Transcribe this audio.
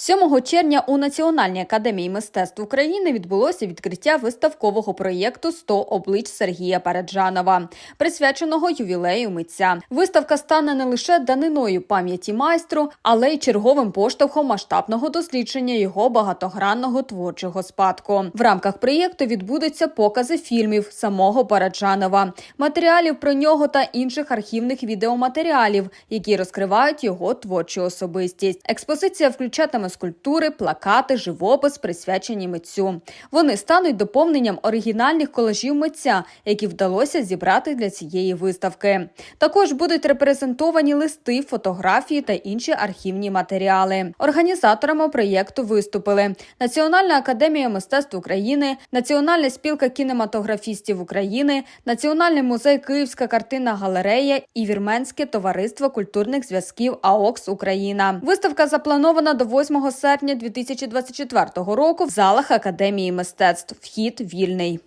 7 червня у Національній академії мистецтв України відбулося відкриття виставкового проєкту «100 облич Сергія Параджанова, присвяченого ювілею митця. Виставка стане не лише даниною пам'яті майстру, але й черговим поштовхом масштабного дослідження його багатогранного творчого спадку. В рамках проєкту відбудуться покази фільмів самого Параджанова, матеріалів про нього та інших архівних відеоматеріалів, які розкривають його творчу особистість. Експозиція включатиме скульптури, плакати, живопис, присвячені митцю. Вони стануть доповненням оригінальних колажів митця, які вдалося зібрати для цієї виставки. Також будуть репрезентовані листи, фотографії та інші архівні матеріали. Організаторами проєкту виступили Національна академія мистецтв України, Національна спілка кінематографістів України, Національний музей Київська картинна галерея і Вірменське товариство культурних зв'язків АОКС Україна. Виставка запланована до 8 серпня 2024 року в залах Академії мистецтв. Вхід вільний.